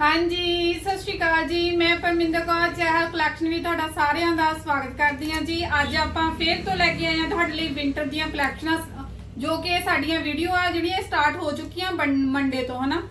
ਹਾਂਜੀ, ਸਤਿ ਸ਼੍ਰੀ ਅਕਾਲ ਜੀ। ਮੈਂ ਪਰਮਿੰਦਰ ਕੌਰ ਚਹਿਲ ਕਲੈਕਸ਼ਨ ਵੀ ਤੁਹਾਡਾ ਸਾਰਿਆਂ ਦਾ ਸਵਾਗਤ ਕਰਦੀ ਹਾਂ ਜੀ। ਅੱਜ ਆਪਾਂ ਫੇਰ ਤੋਂ ਲੈ ਕੇ ਆਏ ਹਾਂ ਤੁਹਾਡੇ ਲਈ ਵਿੰਟਰ ਦੀਆਂ ਕਲੈਕਸ਼ਨਾਂ, ਜੋ ਕਿ ਸਾਡੀਆਂ ਵੀਡੀਓ ਆ, ਜਿਹੜੀਆਂ ਸਟਾਰਟ ਹੋ ਚੁੱਕੀਆਂ ਮੰਡੇ ਤੋਂ, ਹਨਾ?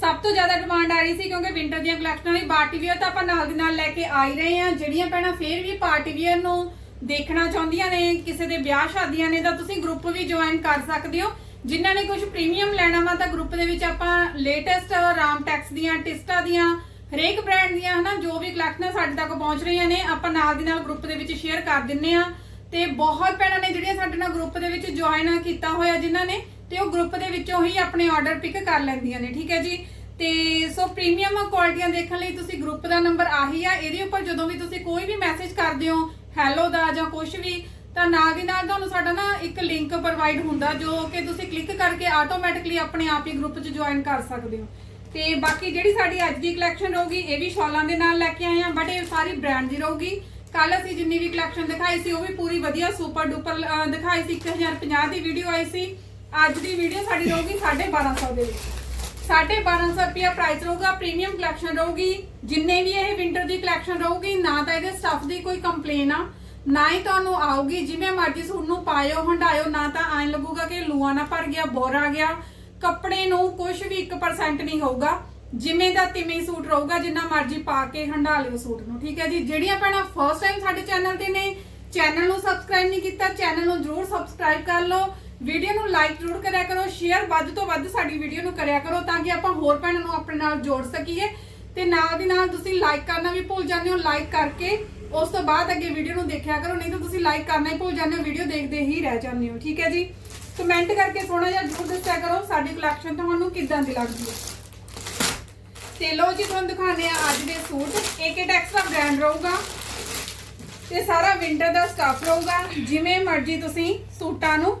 ਸਭ ਤੋਂ ਜ਼ਿਆਦਾ ਡਿਮਾਂਡ ਆ ਰਹੀ ਸੀ ਕਿਉਂਕਿ ਵਿੰਟਰ ਦੀਆਂ ਕਲੈਕਸ਼ਨਾਂ ਲਈ ਪਾਰਟੀ ਵੀਅਰ ਤਾਂ ਆਪਾਂ ਨਾਲ ਦੀ ਨਾਲ ਲੈ ਕੇ ਆ ਹੀ ਰਹੇ ਹਾਂ। ਜਿਹੜੀਆਂ ਭੈਣਾਂ ਫੇਰ ਵੀ ਪਾਰਟੀ ਵੀਅਰ ਨੂੰ ਦੇਖਣਾ ਚਾਹੁੰਦੀਆਂ ਨੇ, ਕਿਸੇ ਦੇ ਵਿਆਹ ਸ਼ਾਦੀਆਂ ਨੇ, ਤਾਂ ਤੁਸੀਂ ਗਰੁੱਪ ਵੀ ਜੁਆਇਨ ਕਰ ਸਕਦੇ ਹੋ। ਜਿਨ੍ਹਾਂ ਨੇ ਕੁਝ ਪ੍ਰੀਮੀਅਮ ਲੈਣਾ ਵਾ, ਤਾਂ ਗਰੁੱਪ ਦੇ ਵਿੱਚ ਆਪਾਂ ਲੇਟੈਸਟ ਰਾਮਟੈਕਸ ਦੀਆਂ ਟਿਸਟਾ ਦੀਆਂ, ਹਰੇਕ ਬ੍ਰਾਂਡ ਦੀਆਂ, ਹਨਾ, ਜੋ ਵੀ ਕਲੈਕਸ਼ਨਾਂ ਸਾਡੇ ਤੱਕ ਪਹੁੰਚ ਰਹੀਆਂ ਨੇ, ਆਪਾਂ ਨਾਲ ਦੀ ਨਾਲ ਗਰੁੱਪ ਦੇ ਵਿੱਚ ਸ਼ੇਅਰ ਕਰ ਦਿੰਨੇ ਆ। ਤੇ ਬਹੁਤ ਭੈਣਾਂ ਨੇ ਜਿਹੜੀਆਂ ਸਾਡੇ ਨਾਲ ਗਰੁੱਪ ਦੇ ਵਿੱਚ ਜੁਆਇਨ ਕੀਤਾ ਹੋਇਆ ਜਿਨ੍ਹਾਂ ਨੇ, ਤੇ ਉਹ ਗਰੁੱਪ ਦੇ ਵਿੱਚੋਂ ਹੀ ਆਪਣੇ ਆਰਡਰ ਪਿਕ ਕਰ ਲੈਂਦੀਆਂ ਨੇ, ਠੀਕ ਹੈ ਜੀ? ਤੇ ਸੋ ਪ੍ਰੀਮੀਅਮ ਕੁਆਲਿਟੀਆਂ ਦੇਖਣ ਲਈ ਤੁਸੀਂ ਗਰੁੱਪ ਦਾ ਨੰਬਰ ਆਹੀ ਆ, ਇਹਦੇ ਉੱਪਰ ਜਦੋਂ ਵੀ ਤੁਸੀਂ ਕੋਈ ਵੀ ਮੈਸੇਜ ਕਰਦੇ ਹੋ ਹੈਲੋ ਦਾ ਜਾਂ ਕੁਝ ਵੀ, ਤਾਂ ਨਾਲ ਦੀ ਨਾਲ ਤੁਹਾਨੂੰ ਸਾਡਾ ਨਾ ਇੱਕ ਲਿੰਕ ਪ੍ਰੋਵਾਈਡ ਹੁੰਦਾ ਜੋ ਕਿ ਤੁਸੀਂ ਕਲਿੱਕ ਕਰਕੇ ਆਟੋਮੈਟਿਕਲੀ ਆਪਣੇ ਆਪ ਹੀ ਗਰੁੱਪ 'ਚ ਜੁਆਇਨ ਕਰ ਸਕਦੇ ਹੋ। ਤੇ ਬਾਕੀ ਜਿਹੜੀ ਸਾਡੀ ਅੱਜ ਦੀ ਕਲੈਕਸ਼ਨ ਰਹੂਗੀ, ਇਹ ਵੀ ਸ਼ਾਲਾਂ ਦੇ ਨਾਲ ਲੈ ਕੇ ਆਏ ਆ ਬਟ ਇਹ ਸਾਰੀ ਬ੍ਰਾਂਡ ਦੀ ਰਹੂਗੀ। ਕੱਲ ਅਸੀਂ ਜਿੰਨੀ ਵੀ ਕਲੈਕਸ਼ਨ ਦਿਖਾਈ ਸੀ, ਉਹ ਵੀ ਪੂਰੀ ਵਧੀਆ ਸੁਪਰ ਡੂਪਰ ਦਿਖਾਈ ਸੀ। 1050 ਦੀ ਵੀਡੀਓ ਆਈ ਸੀ। ਅੱਜ ਦੀ ਵੀਡੀਓ ਸਾਡੀ ਰਹੂਗੀ 1250 ਦੇ ਵਿੱਚ। 1250 ਰੁਪਿਆ ਪ੍ਰਾਈਸ ਰਹੂਗਾ ਪ੍ਰੀਮੀਅਮ ਕਲੈਕਸ਼ਨ ਰਹੂਗੀ। ਜਿੰਨੇ ਵੀ ਇਹ ਵਿੰਟਰ ਦੀ ਕਲੈਕਸ਼ਨ ਰਹੂਗੀ, ਨਾ ਤਾਂ ਇਹਦੇ ਸਟਫ ਦੀ ਕੋਈ ਕੰਪਲੇਨ ਆ, ਨਾ ਹੀ ਤੁਹਾਨੂੰ ਆਊਗੀ, ਜਿਵੇਂ ਮਰਜ਼ੀ ਸੂਟ ਨੂੰ ਪਾਇਓ ਹੰਡਾਇਓ ਨਾ ਤਾਂ ਐਂ ਲੱਗੂਗਾ ਕਿ ਲੂਆ ਨਾ ਭਰ ਗਿਆ, ਬੋਰ ਆ ਗਿਆ। ਕੱਪੜੇ ਨੂੰ ਕੁਝ ਵੀ 1% ਨਹੀਂ ਹੋਊਗਾ। ਜਿਵੇਂ ਦਾ ਤਿਵੇਂ ਸੂਟ ਰਹੂਗਾ, ਜਿੰਨਾ ਮਰਜ਼ੀ ਪਾ ਕੇ ਹੰਡਾ ਲਿਓ ਸੂਟ ਨੂੰ, ਠੀਕ ਹੈ ਜੀ? ਜਿਹੜੀਆਂ ਭੈਣਾਂ ਫਸਟ ਟਾਈਮ ਸਾਡੇ ਚੈਨਲ ਤੇ ਨੇ ਚੈਨਲ ਨੂੰ ਸਬਸਕ੍ਰਾਈਬ ਨਹੀਂ ਕੀਤਾ ਚੈਨਲ ਨੂੰ ਜਰੂਰ ਸਬਸਕ੍ਰਾਈਬ ਕਰ ਲਓ। ਵੀਡੀਓ ਨੂੰ ਲਾਈਕ ਜਰੂਰ ਕਰਿਆ ਕਰੋ ਸ਼ੇਅਰ ਵੱਧ ਤੋਂ ਵੱਧ ਸਾਡੀ ਵੀਡੀਓ ਨੂੰ ਕਰਿਆ ਕਰੋ ਤਾਂ ਕਿ ਆਪਾਂ ਹੋਰ ਭੈਣਾਂ ਨੂੰ ਆਪਣੇ ਨਾਲ ਜੋੜ ਸਕੀਏ। ਤੇ ਨਾਲ ਦੀ ਨਾਲ ਤੁਸੀਂ ਲਾਈਕ ਕਰਨਾ ਵੀ ਭੁੱਲ ਜਾਂਦੇ ਹੋ ਲਾਈਕ ਕਰਕੇ ਉਸ ਤੋਂ ਬਾਅਦ ਅੱਗੇ ਵੀਡੀਓ ਨੂੰ ਦੇਖਿਆ ਕਰੋ, ਨਹੀਂ ਤਾਂ ਤੁਸੀਂ ਲਾਈਕ ਕਰਨਾ ਹੀ ਭੁੱਲ ਜਾਂਦੇ ਹੋ, ਵੀਡੀਓ ਦੇਖਦੇ ਹੀ ਰਹਿ ਜਾਂਦੇ ਹੋ, ਠੀਕ ਹੈ ਜੀ? ਕਮੈਂਟ ਕਰਕੇ ਸੋਹਣਾ ਜਿਹਾ ਜਰੂਰ ਦੱਸਿਆ ਕਰੋ, ਸਾਡੀ ਕਲੈਕਸ਼ਨ ਤੁਹਾਨੂੰ ਕਿੱਦਾਂ ਦੀ ਲੱਗਦੀ ਹੈ। ਤੇ ਲੋ ਜੀ, ਤੁਹਾਨੂੰ ਦਿਖਾਣੇ ਆ ਅੱਜ ਦੇ ਸੂਟ। ਇੱਕ ਇੱਕ ਐਕਸਟਰਾ ਬ੍ਰਾਂਡ ਰਹੂਗਾ ਤੇ ਸਾਰਾ ਵਿੰਟਰ ਦਾ ਸਟਾਫ ਰਹੂਗਾ, ਜਿਵੇਂ ਮਰਜ਼ੀ ਤੁਸੀਂ ਸੂਟਾਂ ਨੂੰ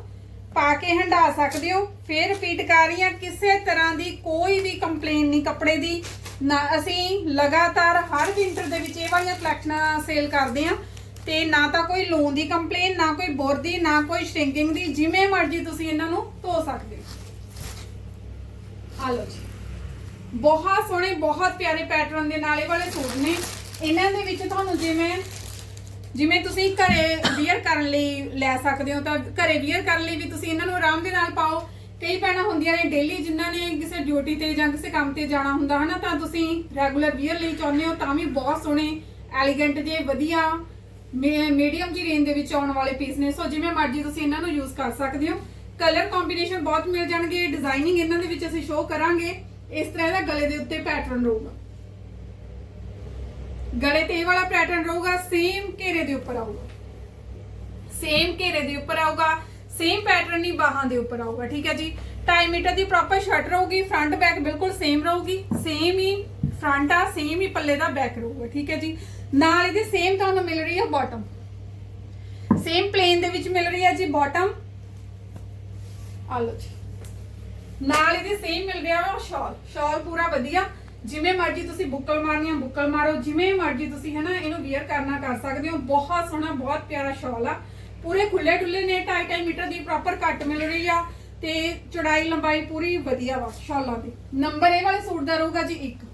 ਪਾ ਕੇ ਹੰਡਾ ਸਕਦੇ ਹੋ। ਫਿਰ ਰਿਪੀਟ ਕਰ ਰਹੀ ਹਾਂ ਕਿਸੇ ਤਰ੍ਹਾਂ ਦੀ ਕੋਈ ਵੀ ਕੰਪਲੇਨ ਨਹੀਂ ਕੱਪੜੇ ਦੀ। ਨਾ ਅਸੀਂ ਲਗਾਤਾਰ ਹਰ ਵਿੰਟਰ ਦੇ ਵਿੱਚ ਇਹ ਵਾਲੀਆਂ ਕਲੈਕਸ਼ਨਾਂ ਸੇਲ ਕਰਦੇ ਹਾਂ। ਤੇ ਨਾ ਤਾਂ ਕੋਈ ਲੋਨ ਦੀ ਕੰਪਲੇਨ ਨਾ ਕੋਈ ਬੋਰ ਦੀ, ਨਾ ਕੋਈ ਸ਼ਰਿੰਕਿੰਗ ਦੀ, ਜਿਵੇਂ ਮਰਜ਼ੀ ਤੁਸੀਂ ਇਹਨਾਂ ਨੂੰ ਧੋ ਸਕਦੇ ਹੋ। ਆ ਲਓ ਜੀ। ਬਹੁਤ ਸੋਹਣੇ, ਬਹੁਤ ਪਿਆਰੇ ਪੈਟਰਨ ਦੇ ਨਾਲ ਇਹ ਵਾਲੇ ਸੂਟ ਨੇ। ਇਹਨਾਂ ਦੇ ਵਿੱਚ ਤੁਹਾਨੂੰ ਜਿਵੇਂ ਜਿਵੇਂ ਤੁਸੀਂ ਘਰੇ ਵੀਅਰ ਕਰਨ ਲਈ ਲੈ ਸਕਦੇ ਹੋ ਤਾਂ ਘਰੇ ਵੀਅਰ ਕਰਨ ਲਈ ਵੀ ਤੁਸੀਂ ਇਹਨਾਂ ਨੂੰ ਆਰਾਮ ਦੇ ਨਾਲ ਪਾਓ। ਕਈ ਭੈਣਾਂ ਹੁੰਦੀਆਂ ਨੇ ਡੇਲੀ ਜਿਨ੍ਹਾਂ ਨੇ ਕਿਸੇ ਡਿਊਟੀ ਤੇ ਜਾਂ ਕਿਸੇ ਕੰਮ ਤੇ ਜਾਣਾ ਹੁੰਦਾ ਹਨਾ, ਤਾਂ ਤੁਸੀਂ ਰੈਗੂਲਰ ਵੀਅਰ ਲਈ ਚਾਹੁੰਦੇ ਹੋ ਤਾਂ ਵੀ ਬਹੁਤ ਸੋਹਣੇ ਐਲੀਗੈਂਟ ਜੇ ਵਧੀਆ ਮੀਡੀਅਮ ਜੀ ਰੇਂਜ ਦੇ ਵਿੱਚ ਆਉਣ ਵਾਲੇ ਪੀਸ ਨੇ। ਸੋ ਜਿਵੇਂ ਮਰਜ਼ੀ ਤੁਸੀਂ ਇਹਨਾਂ ਨੂੰ ਯੂਜ਼ ਕਰ ਸਕਦੇ ਹੋ। ਕਲਰ ਕੰਬੀਨੇਸ਼ਨ ਬਹੁਤ ਮਿਲ ਜਾਣਗੇ ਡਿਜ਼ਾਈਨਿੰਗ ਇਹਨਾਂ ਦੇ ਵਿੱਚ ਅਸੀਂ ਸ਼ੋਅ ਕਰਾਂਗੇ। ਇਸ ਤਰ੍ਹਾਂ ਦਾ ਗਲੇ ਦੇ ਉੱਤੇ ਪੈਟਰਨ ਰਹੂਗਾ। ਗਲੇ ਤੇ ਇਹ ਵਾਲਾ ਪੈਟਰਨ ਰਹੂਗਾ ਸੇਮ ਘੇਰੇ ਦੇ ਉੱਪਰ ਆਊਗਾ। ਸੇਮ ਘੇਰੇ ਦੇ ਉੱਪਰ ਆਊਗਾ ਸੇਮ ਪੈਟਰਨ ਹੀ ਬਾਹਾਂ ਦੇ ਉੱਪਰ ਆਊਗਾ, ਠੀਕ ਹੈ ਜੀ? 2.5 ਮੀਟਰ ਦੀ ਪ੍ਰੋਪਰ ਸ਼ਰਟ ਰਹੂਗੀ ਫਰੰਟ ਬੈਕ ਬਿਲਕੁਲ ਸੇਮ ਰਹੂਗੀ ਸੇਮ ਹੀ ਫਰੰਟ ਆ ਸੇਮ ਹੀ ਪੱਲੇ ਦਾ ਬੈਕ ਰਹੂਗਾ, ਠੀਕ ਹੈ ਜੀ? ਨਾਲ ਇਹਦੇ ਸੇਮ ਤੁਹਾਨੂੰ ਮਿਲ ਰਹੀ ਹੈ ਬਾਟਮ ਸੇਮ ਪਲੇਨ ਦੇ ਵਿੱਚ ਮਿਲ ਰਹੀ ਹੈ ਜੀ ਬਾਟਮ ਆ ਲਓ ਜੀ। ਨਾਲ ਇਹਦੇ ਸੇਮ ਮਿਲ ਰਿਹਾ ਵਾ ਸ਼ਾਲ ਸ਼ਾਲ ਪੂਰਾ ਵਧੀਆ। ਜਿਵੇਂ ਮਰਜ਼ੀ ਤੁਸੀਂ ਬੁੱਕਲ ਮਾਰਨੀ ਆ ਬੁੱਕਲ ਮਾਰੋ, ਜਿਵੇਂ ਮਰਜ਼ੀ ਤੁਸੀਂ ਹਨਾ ਇਹਨੂੰ ਵੀਅਰ ਕਰਨਾ ਕਰ ਸਕਦੇ ਹੋ। ਬਹੁਤ ਸੋਹਣਾ, ਬਹੁਤ ਪਿਆਰਾ ਸ਼ਾਲ ਆ। ਪੂਰੇ ਖੁੱਲੇ ਡੁੱਲੇ ਨੇ 2.5 ਮੀਟਰ ਦੀ ਪ੍ਰੋਪਰ ਕੱਟ ਮਿਲ ਰਹੀ ਆ ਤੇ ਚੌੜਾਈ, ਲੰਬਾਈ ਪੂਰੀ ਵਧੀਆ ਵਾ ਸ਼ਾਲਾਂ ਦੀ। ਨੰਬਰ ਇਹ ਵਾਲੇ ਸੂਟ ਦਾ ਰਹੂਗਾ ਜੀ ਇੱਕ।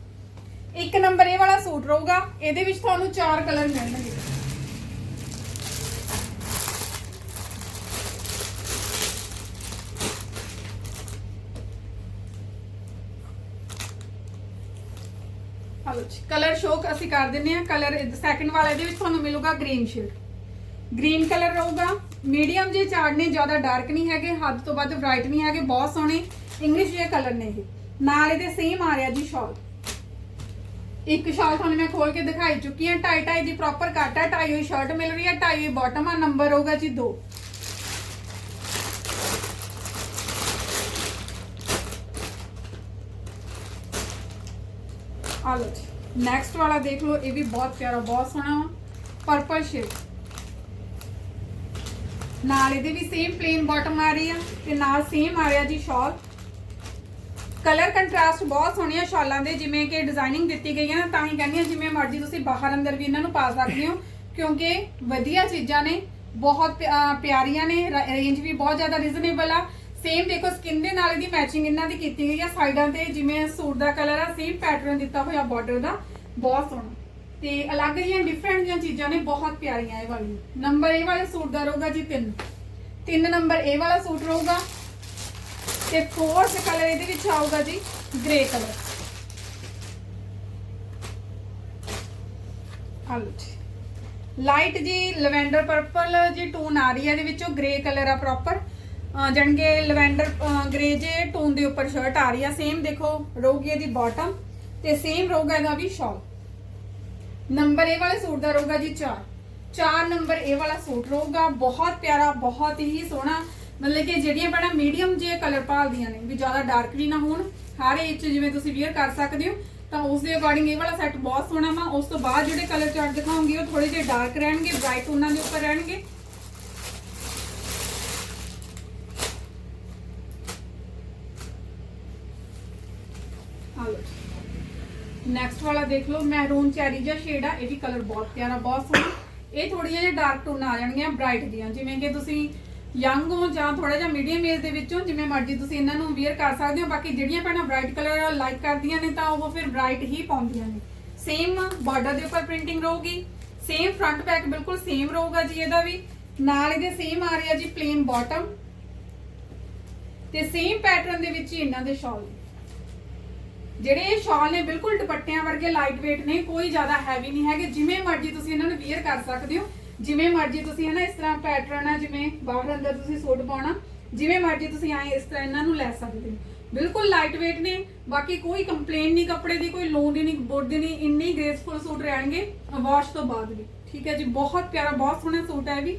ਇੱਕ ਨੰਬਰ ਇਹ ਵਾਲਾ ਸੂਟ ਰਹੂਗਾ, ਇਹਦੇ ਵਿੱਚ ਤੁਹਾਨੂੰ ਚਾਰ ਕਲਰ ਮਿਲਣਗੇ। ਹਲੋ ਜੀ ਕਲਰ ਸ਼ੋਕ ਅਸੀਂ ਕਰ ਦਿੰਨੇ ਆ ਕਲਰ ਸੈਕੰਡ ਵਾਲੇ, ਇਹਦੇ ਵਿੱਚ ਤੁਹਾਨੂੰ ਮਿਲੂਗਾ ਗ੍ਰੀਨ ਸ਼ੇਡ ਗ੍ਰੀਨ ਕਲਰ ਰਹੂਗਾ ਮੀਡੀਅਮ ਜੇ ਚਾਰਟ ਨੇ ਜ਼ਿਆਦਾ ਡਾਰਕ ਨਹੀਂ ਹੈਗੇ, ਹੱਦ ਤੋਂ ਵੱਧ ਬ੍ਰਾਈਟ ਨਹੀਂ ਹੈਗੇ, ਬਹੁਤ ਸੋਹਣੇ ਇੰਗਲਿਸ਼ ਜੇ ਕਲਰ ਨੇ ਇਹ। ਨਾਲ ਇਹਦੇ ਸੇਮ ਆ ਰਿਹਾ ਜੀ ਸ਼ਾਲ ਇੱਕ ਸ਼ਾਲ ਤੁਹਾਨੂੰ ਮੈਂ ਖੋਲ ਕੇ ਦਿਖਾਈ ਚੁੱਕੀ ਹਾਂ ਟਾਈ ਟਾਈ ਦੀ ਪ੍ਰੋਪਰ ਕੱਟ ਹੈ ਟਾਈ ਹੋਈ ਸ਼ਰਟ ਮਿਲ ਰਹੀ ਹੈ ਟਾਈ ਹੋਈ ਬਾਟਮ ਆ ਨੰਬਰ ਹੋਊਗਾ ਜੀ 2 ਆ ਲਓ ਜੀ। ਨੈਕਸਟ ਵਾਲਾ ਦੇਖ ਲਓ, ਇਹ ਵੀ ਬਹੁਤ ਪਿਆਰਾ, ਬਹੁਤ ਸੋਹਣਾ ਵਾ। ਪਰਪਲ ਸ਼ੇਡ ਨਾਲ ਇਹਦੇ ਵੀ ਸੇਮ ਪਲੇਨ ਬਾਟਮ ਆ ਰਹੀ ਆ ਤੇ ਨਾਲ ਸੇਮ ਆ ਰਿਹਾ ਜੀ ਸ਼ਾਲ ਕਲਰ ਕੰਟਰਾਸਟ ਬਹੁਤ ਸੋਹਣੀਆਂ ਸ਼ਾਲਾਂ ਦੇ, ਜਿਵੇਂ ਕਿ ਡਿਜ਼ਾਈਨਿੰਗ ਦਿੱਤੀ ਗਈ ਹੈ ਨਾ ਤਾਂ ਹੀ ਕਹਿੰਦੀ ਹਾਂ ਜਿਵੇਂ ਮਰਜ਼ੀ ਤੁਸੀਂ ਬਾਹਰ ਅੰਦਰ ਵੀ ਇਹਨਾਂ ਨੂੰ ਪਾ ਸਕਦੇ ਹੋ, ਕਿਉਂਕਿ ਵਧੀਆ ਚੀਜ਼ਾਂ ਨੇ, ਬਹੁਤ ਪਿ- ਪਿਆਰੀਆਂ ਨੇ ਰੇਂਜ ਵੀ ਬਹੁਤ ਜ਼ਿਆਦਾ ਰੀਜ਼ਨੇਬਲ ਆ। ਸੇਮ ਦੇਖੋ ਸਕਿਨ ਦੇ ਨਾਲ ਇਹਦੀ ਮੈਚਿੰਗ ਇਹਨਾਂ ਦੀ ਕੀਤੀ ਗਈ ਆ। ਸਾਈਡਾਂ ਤੇ ਜਿਵੇਂ ਸੂਟ ਦਾ ਕਲਰ ਆ ਸੇਮ ਪੈਟਰਨ ਦਿੱਤਾ ਹੋਇਆ ਬਾਰਡਰ ਦਾ। ਬਹੁਤ ਸੋਹਣਾ। ਤੇ ਅਲੱਗ ਜਿਹੀਆਂ ਡਿਫਰੈਂਟ ਜਿਹੀਆਂ ਚੀਜ਼ਾਂ ਨੇ, ਬਹੁਤ ਪਿਆਰੀਆਂ ਇਹ ਵਾਲੀ ਨੰਬਰ ਇਹ ਵਾਲੇ ਸੂਟ ਦਾ ਰਹੂਗਾ ਜੀ 3 ਤਿੰਨ ਨੰਬਰ ਇਹ ਵਾਲਾ ਸੂਟ ਰਹੂਗਾ। ਤੇ ਫੋਰਥ ਕਲਰ ਇਹਦੇ ਵਿੱਚ ਆਊਗਾ ਜੀ ਗ੍ਰੇ ਕਲਰ ਆਲੂ ਲਾਈਟ ਜੀ। ਲਵੈਂਡਰ ਪਰਪਲ ਜੀ ਟੋਨ ਆ ਰਹੀ ਹੈ ਇਹਦੇ ਵਿੱਚੋਂ। ਗ੍ਰੇ ਕਲਰ ਆ ਪ੍ਰੋਪਰ ਜਣਗੇ ਲਵੈਂਡਰ ਗ੍ਰੇ ਜੇ ਟੋਨ ਦੇ ਉੱਪਰ ਸ਼ਰਟ ਆ ਰਹੀ ਆ। ਸੇਮ ਦੇਖੋ ਰਹੂਗੀ ਇਹਦੀ ਬਾਟਮ ਤੇ ਸੇਮ ਰਹੂਗਾ ਇਹਦਾ ਵੀ ਸ਼ਾਲ ਨੰਬਰ ਇਹ ਵਾਲੇ ਸੂਟ ਦਾ ਰਹੂਗਾ ਜੀ 4 4 ਨੰਬਰ ਇਹ ਵਾਲਾ ਸੂਟ ਰਹੂਗਾ ਬਹੁਤ ਪਿਆਰਾ, ਬਹੁਤ ਹੀ ਸੋਹਣਾ। ਮਤਲਬ ਕਿ ਜਿਹੜੀਆਂ ਬੜਾ ਮੀਡੀਅਮ ਜੇ ਕਲਰ ਭਾਲਦੀਆਂ ਨੇ, ਵੀ ਜ਼ਿਆਦਾ ਡਾਰਕ ਵੀ ਨਾ ਹੋਣ, ਹਰ ਇਹ 'ਚ ਜਿਵੇਂ ਤੁਸੀਂ ਵੇਅਰ ਕਰ ਸਕਦੇ ਹੋ, ਤਾਂ ਉਸ ਦੇ ਅਕੋਰਡਿੰਗ ਇਹ ਵਾਲਾ ਸੈੱਟ ਬਹੁਤ ਸੋਹਣਾ ਵਾ। ਉਸ ਤੋਂ ਬਾਅਦ ਜਿਹੜੇ ਕਲਰ ਚਾਰਟ ਦਿਖਾਉਂਗੀ, ਉਹ ਥੋੜੇ ਜਿਹੇ ਡਾਰਕ ਰਹਿਣਗੇ ਬ੍ਰਾਈਟ ਉਹਨਾਂ ਦੇ ਉੱਪਰ ਰਹਿਣਗੇ ਹਲੋ ਨੈਕਸਟ ਵਾਲਾ ਦੇਖ ਲਓ ਮਹਿਰੂਨ ਚੈਰੀ ਜਿਹਾ ਸ਼ੇਡ ਆ, ਇਹ ਵੀ ਕਲਰ ਬਹੁਤ ਪਿਆਰਾ, ਬਹੁਤ ਸੋਹਣਾ। ਇਹ ਥੋੜੀਆਂ ਜਿਹਾ ਡਾਰਕ ਟੋਨ ਆ ਜਾਣਗੀਆਂ ਬ੍ਰਾਈਟ ਦੀਆਂ ਜਿਵੇਂ ਕਿ ਤੁਸੀਂ ਯੰਗ ਹੋ ਜਾਂ ਥੋੜਾ ਜਿਹਾ ਮੀਡੀਅਮ ਏਜ ਦੇ ਵਿੱਚੋਂ ਜਿਵੇਂ ਮਰਜ਼ੀ ਤੁਸੀਂ ਇਹਨਾਂ ਨੂੰ ਵੇਅਰ ਕਰ ਸਕਦੇ ਹੋ, ਬਾਕੀ ਜਿਹੜੀਆਂ ਭੈਣਾਂ ਬ੍ਰਾਈਟ ਕਲਰ ਲਾਈਕ ਕਰਦੀਆਂ ਨੇ, ਤਾਂ ਉਹ ਫਿਰ ਬ੍ਰਾਈਟ ਹੀ ਪਾਉਂਦੀਆਂ ਨੇ। ਸੇਮ ਬਾਰਡਰ ਦੇ ਉੱਪਰ ਪ੍ਰਿੰਟਿੰਗ ਰਹੂਗੀ ਸੇਮ ਫਰੰਟ ਬੈਕ ਬਿਲਕੁਲ ਸੇਮ ਰਹੂਗਾ ਜੀ ਇਹਦਾ ਵੀ। ਨਾਲ ਇਹਦੇ ਸੇਮ ਆ ਰਿਹਾ ਜੀ ਪਲੇਨ ਬਾਟਮ ਤੇ ਸੇਮ ਪੈਟਰਨ ਦੇ ਵਿੱਚ ਹੀ ਇਹਨਾਂ ਦੇ ਸ਼ਾਲ ਜਿਹੜੇ ਇਹ ਸ਼ਾਲ ਨੇ ਬਿਲਕੁਲ ਦੁਪੱਟਿਆਂ ਵਰਗੇ ਲਾਈਟ weight ਨੇ, ਕੋਈ ਜ਼ਿਆਦਾ ਹੈਵੀ ਨਹੀਂ ਹੈਗੇ। ਜਿਵੇਂ ਮਰਜ਼ੀ ਤੁਸੀਂ ਇਹਨਾਂ ਨੂੰ ਵੇਅਰ ਕਰ ਸਕਦੇ ਹੋ। ਜਿਵੇਂ ਮਰਜ਼ੀ ਤੁਸੀਂ ਹਨਾ ਇਸ ਤਰ੍ਹਾਂ ਪੈਟਰਨ ਆ, ਜਿਵੇਂ ਬਾਹਰ ਅੰਦਰ ਤੁਸੀਂ ਸੂਟ ਪਾਉਣਾ, ਜਿਵੇਂ ਮਰਜ਼ੀ ਤੁਸੀਂ ਆਏ ਇਸ ਤਰ੍ਹਾਂ ਇਹਨਾਂ ਨੂੰ ਲੈ ਸਕਦੇ ਹੋ। ਬਿਲਕੁਲ ਲਾਈਟ weight ਨੇ। ਬਾਕੀ ਕੋਈ ਕੰਪਲੇਨ ਨਹੀਂ, ਕੱਪੜੇ ਦੀ ਕੋਈ ਲੋਨ ਦੀ ਨਹੀਂ ਬੋਰਡ ਦੀ ਨਹੀਂ, ਇੰਨੀ ਗ੍ਰੇਸਫੁਲ ਸੂਟ ਰਹਿਣਗੇ ਵਾਸ਼ ਤੋਂ ਬਾਅਦ ਵੀ। ਠੀਕ ਹੈ ਜੀ, ਬਹੁਤ ਪਿਆਰਾ, ਬਹੁਤ ਸੋਹਣਾ ਸੂਟ ਹੈ ਇਹ ਵੀ।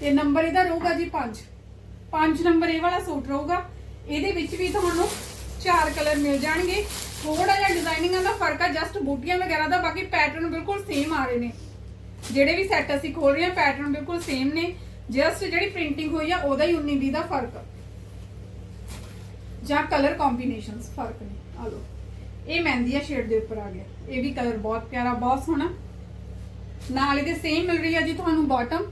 ਤੇ ਨੰਬਰ ਇਹਦਾ ਰਹੂਗਾ ਜੀ 5 5 ਨੰਬਰ ਇਹ ਵਾਲਾ ਸੂਟ ਰਹੂਗਾ। ਇਹਦੇ ਵਿੱਚ ਵੀ ਤੁਹਾਨੂੰ ਚਾਰ ਕਲਰ ਮਿਲ ਜਾਣਗੇ। ਥੋੜਾ ਜਿਹਾ ਡਿਜ਼ਾਈਨਿੰਗਾਂ ਦਾ ਫ਼ਰਕ ਆ ਜਸਟ ਬੂਟੀਆਂ ਵਗੈਰਾ ਦਾ, ਬਾਕੀ ਪੈਟਰਨ ਬਿਲਕੁਲ ਸੇਮ ਆ ਰਹੇ ਨੇ। ਜਿਹੜੇ ਵੀ ਸੈੱਟ ਅਸੀਂ ਖੋਲ ਰਹੇ ਹਾਂ ਪੈਟਰਨ ਬਿਲਕੁਲ ਸੇਮ ਨੇ। ਜਸਟ ਜਿਹੜੀ ਪ੍ਰਿੰਟਿੰਗ ਹੋਈ ਆ, ਉਹਦਾ ਹੀ 19 20 ਦਾ ਫ਼ਰਕ। ਜਾਂ ਕਲਰ ਕੰਬੀਨੇਸ਼ਨਸ ਫ਼ਰਕ ਨੇ। ਆ ਲੋ ਇਹ ਮਹਿੰਦੀਆ ਸ਼ੇਡ ਦੇ ਉੱਪਰ ਆ ਗਿਆ। ਇਹ ਵੀ ਕਲਰ ਬਹੁਤ ਪਿਆਰਾ, ਬਹੁਤ ਸੋਹਣਾ। ਨਾਲ ਇਹਦੇ ਸੇਮ ਮਿਲ ਰਹੀ ਆ ਜੀ ਤੁਹਾਨੂੰ ਬਾਟਮ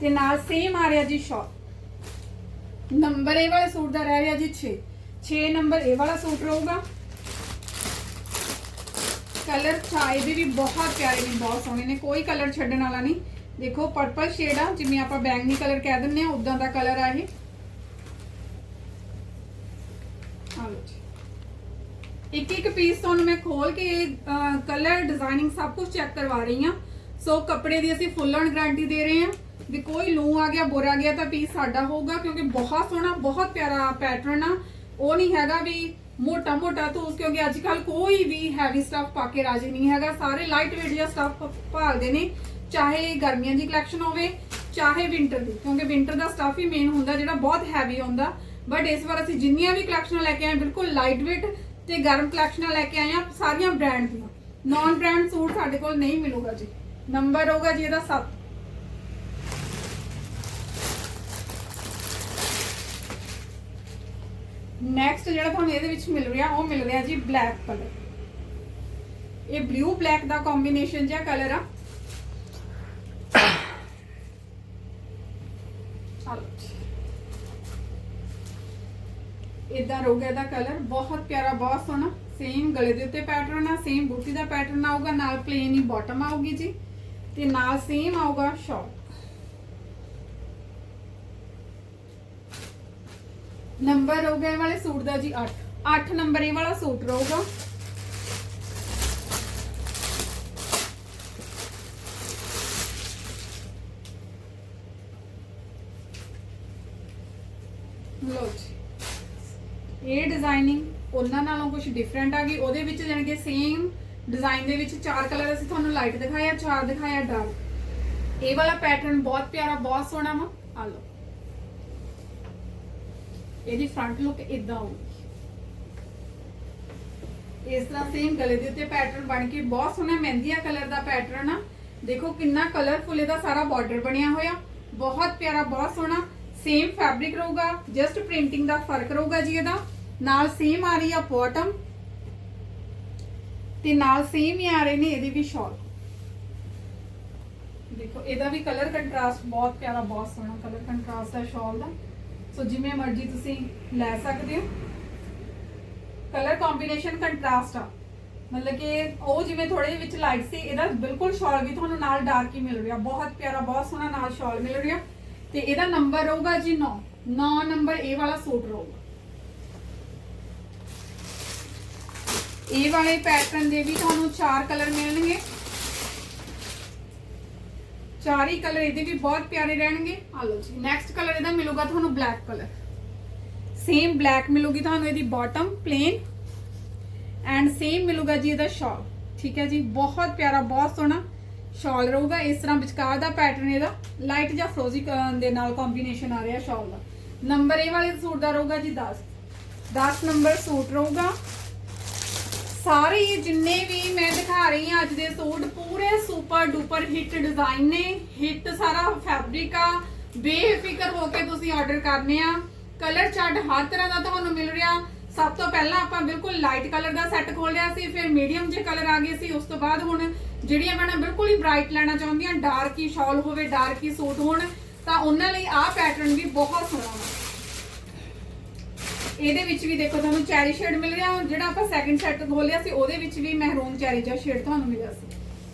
ਤੇ ਨਾਲ ਸੇਮ ਆ ਰਿਹਾ ਜੀ ਸ਼ਾਰਟ ਨੰਬਰ ਇਹ ਵਾਲੇ ਸੂਟ ਦਾ ਰਹਿ ਰਿਹਾ ਜੀ 6 6 ਨੰਬਰ ਇਹ ਵਾਲਾ ਸੂਟ ਰਹੂਗਾ ਕਲਰ ਚਾਹੇ ਦੇ ਵੀ ਬਹੁਤ ਪਿਆਰੇ ਨੇ ਬਹੁਤ ਸੋਹਣੇ ਨੇ ਕੋਈ ਕਲਰ ਛੱਡਣ ਵਾਲਾ ਨਹੀਂ ਦੇਖੋ ਪਰਪਲ ਸ਼ੇਡ ਆ ਜਿਵੇਂ ਆਪਾਂ ਬੈਂਗਨੀ ਕਲਰ ਕਹਿ ਦਿੰਦੇ ਆ ਉਦਾਂ ਦਾ ਕਲਰ ਆ ਇਹ ਆ ਲਓ ਜੀ ਇੱਕ ਇੱਕ ਪੀਸ ਤੁਹਾਨੂੰ ਮੈਂ ਖੋਲ ਕੇ ਕਲਰ ਡਿਜ਼ਾਈਨਿੰਗ ਸਭ ਕੁਝ ਚੈੱਕ ਕਰਵਾ ਰਹੀ ਹਾਂ ਸੋ ਕੱਪੜੇ ਦੀ ਅਸੀਂ ਫੁੱਲ ਔਨ ਗਾਰੰਟੀ ਦੇ ਰਹੇ ਹਾਂ ਵੀ ਕੋਈ ਲੂ ਆ ਗਿਆ ਬੁਰਾ ਗਿਆ ਤਾਂ ਪੀਸ ਸਾਡਾ ਹੋਊਗਾ ਕਿਉਂਕਿ ਬਹੁਤ ਸੋਹਣਾ ਬਹੁਤ ਪਿਆਰਾ ਪੈਟਰਨ ਆ ਉਹ ਨਹੀਂ ਹੈਗਾ ਵੀ ਮੋਟਾ ਮੋਟਾ ਤੂੰ, ਕਿਉਂਕਿ ਅੱਜ ਕੱਲ ਕੋਈ ਵੀ ਹੈਵੀ ਸਟਫ ਪਾ ਕੇ ਰਾਜੀ ਨਹੀਂ ਹੈਗਾ। ਸਾਰੇ ਲਾਈਟ weight ਜਿਹਾ ਸਟਫ ਭਾਲਦੇ ਨੇ, ਚਾਹੇ ਗਰਮੀਆਂ ਦੀ ਕਲੈਕਸ਼ਨ ਹੋਵੇ, ਚਾਹੇ ਵਿੰਟਰ ਦੀ, ਕਿਉਂਕਿ ਵਿੰਟਰ ਦਾ ਸਟਫ ਹੀ ਮੇਨ ਹੁੰਦਾ ਜਿਹੜਾ ਬਹੁਤ ਹੈਵੀ ਹੁੰਦਾ। ਬਟ ਇਸ ਵਾਰ ਅਸੀਂ ਜਿੰਨੀਆਂ ਵੀ ਕਲੈਕਸ਼ਨਾਂ ਲੈ ਕੇ ਆਏ, ਬਿਲਕੁਲ ਲਾਈਟ weight ਤੇ ਗਰਮ ਕਲੈਕਸ਼ਨਾਂ ਲੈ ਕੇ ਆਏ ਆ ਸਾਰੀਆਂ ਬ੍ਰਾਂਡ ਦੀਆਂ। ਨਾਨ ਬ੍ਰਾਂਡ ਸੂਟ ਸਾਡੇ ਕੋਲ ਨਹੀਂ ਮਿਲੂਗਾ ਜੀ। ਨੰਬਰ ਹੋਊਗਾ ਜੀ ਇਹਦਾ 7 ਨੈਕਸਟ ਜਿਹੜਾ ਤੁਹਾਨੂੰ ਇਹਦੇ ਵਿੱਚ ਮਿਲ ਰਿਹਾ, ਉਹ ਮਿਲ ਰਿਹਾ ਜੀ ਬਲੈਕ ਕਲਰ ਇਹ ਬਲੂ ਬਲੈਕ ਦਾ ਕੰਬੀਨੇਸ਼ਨ ਜਿਹਾ ਕਲਰ ਆ। ਚਲੋ। ਇਦਾਂ ਰਹੂਗਾ ਇਹਦਾ ਕਲਰ ਬਹੁਤ ਪਿਆਰਾ, ਬਹੁਤ ਸੋਹਣਾ। ਸੇਮ ਗਲੇ ਦੇ ਉੱਤੇ ਪੈਟਰਨ ਆ ਸੇਮ ਬੂਟੀ ਦਾ ਪੈਟਰਨ ਆਊਗਾ, ਨਾਲ ਪਲੇਨ ਹੀ ਬਾਟਮ ਆਊਗੀ ਜੀ। ਤੇ ਨਾਲ ਸੇਮ ਆਊਗਾ ਸ਼ਾਰਟ ਨੰਬਰ ਹੋਊਗਾ ਇਹ ਵਾਲੇ ਸੂਟ ਦਾ ਜੀ 8 8 ਨੰਬਰ ਇਹ ਵਾਲਾ ਸੂਟ ਰਹੂਗਾ। ਲੋ ਜੀ। ਇਹ ਡਿਜ਼ਾਈਨਿੰਗ ਉਹਨਾਂ ਨਾਲੋਂ ਕੁਝ ਡਿਫਰੈਂਟ ਆ ਗਈ। ਉਹਦੇ ਵਿੱਚ ਜਾਣੀ ਕਿ ਸੇਮ ਡਿਜ਼ਾਈਨ ਦੇ ਵਿੱਚ ਚਾਰ ਕਲਰ ਅਸੀਂ ਤੁਹਾਨੂੰ ਲਾਈਟ ਦਿਖਾਇਆ, ਚਾਰ ਦਿਖਾਇਆ ਡਾਰਕ ਇਹ ਵਾਲਾ ਪੈਟਰਨ ਬਹੁਤ ਪਿਆਰਾ, ਬਹੁਤ ਸੋਹਣਾ ਵਾ। ਆ ਲਓ। ਇਹਦੀ ਫਰੰਟ ਲੁੱਕ ਇਦਾਂ ਆਊਗੀ ਇਸ ਤਰ੍ਹਾਂ ਸੇਮ ਗਲੇ ਦੇ ਉੱਤੇ ਪੈਟਰਨ ਬਣ ਕੇ ਬਹੁਤ ਸੋਹਣਾ ਮਹਿੰਦੀਆ ਕਲਰ ਦਾ ਪੈਟਰਨ ਆ। ਦੇਖੋ ਕਿੰਨਾ ਕਲਰਫੁਲ ਇਹਦਾ ਸਾਰਾ ਬਾਰਡਰ ਬਣਿਆ ਹੋਇਆ। ਬਹੁਤ ਪਿਆਰਾ, ਬਹੁਤ ਸੋਹਣਾ। ਸੇਮ ਫੈਬਰਿਕ ਰਹੂਗਾ ਜਸਟ ਪ੍ਰਿੰਟਿੰਗ ਦਾ ਫ਼ਰਕ ਰਹੂਗਾ ਜੀ ਇਹਦਾ। ਨਾਲ ਸੇਮ ਆ ਰਹੀ ਆ ਬਾਟਮ ਤੇ ਨਾਲ ਸੇਮ ਹੀ ਆ ਰਹੇ ਨੇ ਇਹਦੇ ਵੀ ਸ਼ਾਲ ਦੇਖੋ, ਇਹਦਾ ਵੀ ਕਲਰ ਕੰਟਰਾਸਟ ਬਹੁਤ ਪਿਆਰਾ, ਬਹੁਤ ਸੋਹਣਾ ਕਲਰ ਕੰਟਰਾਸਟ ਹੈ ਸ਼ਾਲ ਦਾ। ਸੋ ਜਿਵੇਂ ਮਰਜ਼ੀ ਤੁਸੀਂ ਲੈ ਸਕਦੇ ਹੋ। ਕਲਰ ਕੰਬੀਨੇਸ਼ਨ ਕੰਟਰਾਸਟ ਆ। ਮਤਲਬ ਕਿ ਉਹ ਜਿਵੇਂ ਥੋੜੇ ਵਿੱਚ ਲਾਈਟ ਸੀ, ਇਹਦਾ ਬਿਲਕੁਲ ਸ਼ਾਲ ਵੀ ਤੁਹਾਨੂੰ ਨਾਲ ਡਾਰਕ ਹੀ ਮਿਲ ਰਿਹਾ। ਬਹੁਤ ਪਿਆਰਾ, ਬਹੁਤ ਸੋਹਣਾ ਨਾਲ ਸ਼ਾਲ ਮਿਲ ਰਿਹਾ। ਤੇ ਇਹਦਾ ਨੰਬਰ ਰਹੂਗਾ ਜੀ 9 9 ਨੰਬਰ ਇਹ ਵਾਲਾ ਸੂਟ ਰਹੂਗਾ। ਇਹ ਵਾਲੇ ਪੈਟਰਨ ਦੇ ਵੀ ਤੁਹਾਨੂੰ ਚਾਰ ਕਲਰ ਮਿਲਣਗੇ। ਚਾਰ ਹੀ ਕਲਰ ਇਹਦੇ ਵੀ ਬਹੁਤ ਪਿਆਰੇ ਰਹਿਣਗੇ। ਆ ਲਓ ਜੀ ਨੈਕਸਟ ਕਲਰ ਇਹਦਾ ਮਿਲੂਗਾ ਤੁਹਾਨੂੰ ਬਲੈਕ ਕਲਰ। ਸੇਮ ਬਲੈਕ ਮਿਲੂਗੀ ਤੁਹਾਨੂੰ ਇਹਦੀ ਬਾਟਮ ਪਲੇਨ ਐਂਡ ਸੇਮ ਮਿਲੂਗਾ ਜੀ ਇਹਦਾ ਸ਼ਾਲ ਠੀਕ ਹੈ ਜੀ ਬਹੁਤ ਪਿਆਰਾ ਬਹੁਤ ਸੋਹਣਾ ਸ਼ਾਲ ਰਹੂਗਾ। ਇਸ ਤਰ੍ਹਾਂ ਵਿਚਕਾਰ ਦਾ ਪੈਟਰਨ ਇਹਦਾ ਲਾਈਟ ਜਾਂ ਫਰੋਜ਼ੀ ਦੇ ਨਾਲ ਕੰਬੀਨੇਸ਼ਨ ਆ ਰਿਹਾ ਸ਼ਾਲ ਦਾ। ਨੰਬਰ ਇਹ ਵਾਲੇ ਸੂਟ ਦਾ ਰਹੂਗਾ ਜੀ 10 10 ਨੰਬਰ ਸੂਟ ਰਹੂਗਾ। ਸਾਰੇ ਜਿੰਨੇ ਵੀ ਮੈਂ ਦਿਖਾ ਰਹੀ ਹਾਂ ਅੱਜ ਦੇ ਸੂਟ, ਪੂਰੇ ਸੁਪਰ ਡੂਪਰ ਹਿੱਟ ਡਿਜ਼ਾਈਨ ਨੇ। ਹਿੱਟ ਸਾਰਾ ਫੈਬਰਿਕ ਆ। ਬੇਫਿਕਰ ਹੋ ਕੇ ਤੁਸੀਂ ਆਰਡਰ ਕਰਨੇ ਆ। ਕਲਰ ਚਾਰਟ ਹਰ ਤਰ੍ਹਾਂ ਦਾ ਤੁਹਾਨੂੰ ਮਿਲ ਰਿਹਾ। ਸਭ ਤੋਂ ਪਹਿਲਾਂ ਆਪਾਂ ਬਿਲਕੁਲ ਲਾਈਟ ਕਲਰ ਦਾ ਸੈੱਟ ਖੋਲਿਆ ਸੀ, ਫਿਰ ਮੀਡੀਅਮ ਜੇ ਕਲਰ ਆ ਗਏ ਸੀ, ਉਸ ਤੋਂ ਬਾਅਦ ਹੁਣ ਜਿਹੜੀਆਂ ਮੈਡਮ ਬਿਲਕੁਲ ਹੀ ਬ੍ਰਾਈਟ ਲੈਣਾ ਚਾਹੁੰਦੀਆਂ ਡਾਰਕ ਹੀ ਸ਼ਾਲ ਹੋਵੇ ਡਾਰਕ ਹੀ ਸੂਟ ਹੋਣ, ਤਾਂ ਉਹਨਾਂ ਲਈ ਆਹ ਪੈਟਰਨ ਵੀ ਬਹੁਤ ਸੋਹਣਾ ਹੈ ਇਹਦੇ ਵਿੱਚ ਵੀ ਦੇਖੋ ਤੁਹਾਨੂੰ ਚੈਰੀ ਸ਼ੇਡ ਮਿਲ ਰਿਹਾ ਜਿਹੜਾ ਆਪਾਂ ਸੈਕਿੰਡ ਸੈੱਟ ਖੋਲਿਆ ਸੀ, ਉਹਦੇ ਵਿੱਚ ਵੀ ਮਹਿਰੂਨ ਚੈਰੀ ਜਿਹਾ ਸ਼ੇਡ ਤੁਹਾਨੂੰ ਮਿਲਿਆ ਸੀ।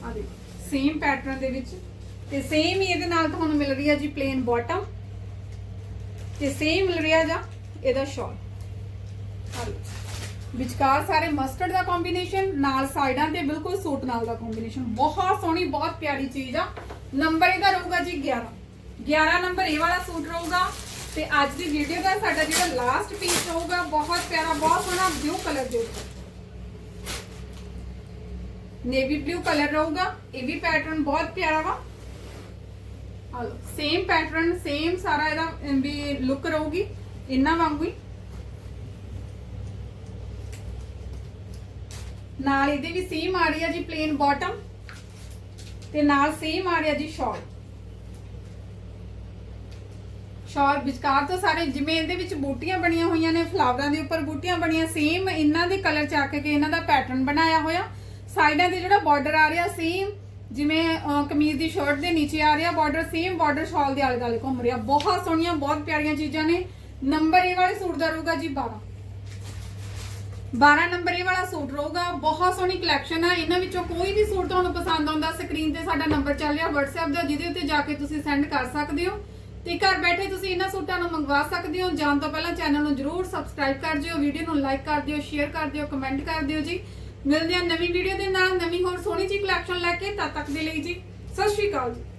ਆ ਦੇਖੋ ਸੇਮ ਪੈਟਰਨ ਦੇ ਵਿੱਚ। ਤੇ ਸੇਮ ਹੀ ਇਹਦੇ ਨਾਲ ਤੁਹਾਨੂੰ ਮਿਲ ਰਹੀ ਹੈ ਜੀ ਪਲੇਨ ਬਾਟਮ ਤੇ ਸੇਮ ਮਿਲ ਰਿਹਾ ਜਾਂ ਇਹਦਾ ਸ਼ਾਲ ਆ ਵਿਚਕਾਰ ਸਾਰੇ ਮਸਟਰਡ ਦਾ ਕੰਬੀਨੇਸ਼ਨ ਨਾਲ ਸਾਈਡਾਂ ਤੇ ਬਿਲਕੁਲ ਸੂਟ ਨਾਲ ਦਾ ਕੰਬੀਨੇਸ਼ਨ ਬਹੁਤ ਸੋਹਣੀ, ਬਹੁਤ ਪਿਆਰੀ ਚੀਜ਼ ਆ। ਨੰਬਰ ਇਹਦਾ ਰਹੂਗਾ ਜੀ 11 11 ਨੰਬਰ ਇਹ ਵਾਲਾ ਸੂਟ ਰਹੂਗਾ। ਤੇ ਅੱਜ ਦੀ ਵੀਡੀਓ ਦਾ ਸਾਡਾ ਜਿਹੜਾ ਲਾਸਟ ਪੀਸ ਰਹੂਗਾ ਬਹੁਤ ਪਿਆਰਾ, ਬਹੁਤ ਸੋਹਣਾ ਬਲੂ ਕਲਰ ਦੇ ਉੱਪਰ ਨੇਵੀ ਬਲੂ ਕਲਰ ਰਹੂਗਾ, ਇਹ ਵੀ ਪੈਟਰਨ ਬਹੁਤ ਪਿਆਰਾ ਵਾ। ਆ ਸੇਮ ਪੈਟਰਨ ਸੇਮ ਸਾਰਾ ਇਹਦਾ ਵੀ ਲੁੱਕ ਰਹੂਗੀ, ਇੰਨਾ ਵਾਂਗੂ ਹੀ। ਨਾਲ ਇਹਦੇ ਵੀ ਸੇਮ ਆ ਰਹੀ ਆ ਜੀ ਪਲੇਨ ਬਾਟਮ ਤੇ ਨਾਲ ਸੇਮ ਆ ਰਿਹਾ ਜੀ ਸ਼ਾਲ ਸ਼ਾਲ ਵਿਚਕਾਰ ਤੋਂ ਸਾਰੇ ਜਿਵੇਂ ਇਹਦੇ ਵਿੱਚ ਬੂਟੀਆਂ ਬਣੀਆਂ ਹੋਈਆਂ ਨੇ, ਫਲਾਵਰਾਂ ਦੇ ਉੱਪਰ ਬੂਟੀਆਂ ਬਣੀਆਂ ਸੇਮ ਇਹਨਾਂ ਦੇ ਕਲਰ ਚੱਕ ਕੇ ਇਹਨਾਂ ਦਾ ਪੈਟਰਨ ਬਣਾਇਆ ਹੋਇਆ। ਸਾਈਡਾਂ ਤੇ ਜਿਹੜਾ ਬਾਰਡਰ ਆ ਰਿਹਾ ਸੇਮ ਜਿਵੇਂ ਕਮੀਜ਼ ਦੀ ਸ਼ਰਟ ਦੇ ਨੀਚੇ ਆ ਰਿਹਾ ਬਾਰਡਰ ਸੇਮ ਬਾਰਡਰ ਸ਼ਾਲ ਦੇ ਆਲੇ ਦੁਆਲੇ ਘੁੰਮ ਰਿਹਾ। ਬਹੁਤ ਸੋਹਣੀਆਂ, ਬਹੁਤ ਪਿਆਰੀਆਂ ਚੀਜ਼ਾਂ ਨੇ। ਨੰਬਰ ਇਹ ਵਾਲੇ ਸੂਟ ਦਾ ਰਹੂਗਾ ਜੀ 12 12 ਨੰਬਰ ਇਹ ਵਾਲਾ ਸੂਟ ਰਹੂਗਾ। ਬਹੁਤ ਸੋਹਣੀ ਕਲੈਕਸ਼ਨ ਆ। ਇਹਨਾਂ ਵਿੱਚੋਂ ਕੋਈ ਵੀ ਸੂਟ ਤੁਹਾਨੂੰ ਪਸੰਦ ਆਉਂਦਾ ਸਕਰੀਨ ਤੇ ਸਾਡਾ ਨੰਬਰ ਚੱਲ ਰਿਹਾ, WhatsApp ਦਾ, ਜਿਹਦੇ ਉੱਤੇ ਜਾ ਕੇ ਤੁਸੀਂ ਸੈਂਡ ਕਰ ਸਕਦੇ ਹੋ। ਤੇ ਘਰ ਬੈਠੇ ਤੁਸੀਂ ਇਹਨਾਂ ਸੂਟਾਂ ਨੂੰ ਮੰਗਵਾ ਸਕਦੇ ਹੋ। ਜਾਣ ਤੋਂ ਪਹਿਲਾਂ ਚੈਨਲ ਨੂੰ ਜਰੂਰ ਸਬਸਕ੍ਰਾਈਬ ਕਰ ਦਿਓ ਵੀਡੀਓ ਨੂੰ ਲਾਈਕ ਕਰ ਦਿਓ ਸ਼ੇਅਰ ਕਰ ਦਿਓ ਕਮੈਂਟ ਕਰ ਦਿਓ ਜੀ। ਮਿਲਦੇ ਹਾਂ ਨਵੀਂ ਵੀਡੀਓ ਦੇ ਨਾਲ, ਨਵੀਂ ਹੋਰ ਸੋਹਣੀ ਜੀ ਕਲੈਕਸ਼ਨ ਲੈ ਕੇ ਤਦ ਤੱਕ ਦੇ ਲਈ ਜੀ। ਸਤਿ ਸ਼੍ਰੀ ਅਕਾਲ ਜੀ।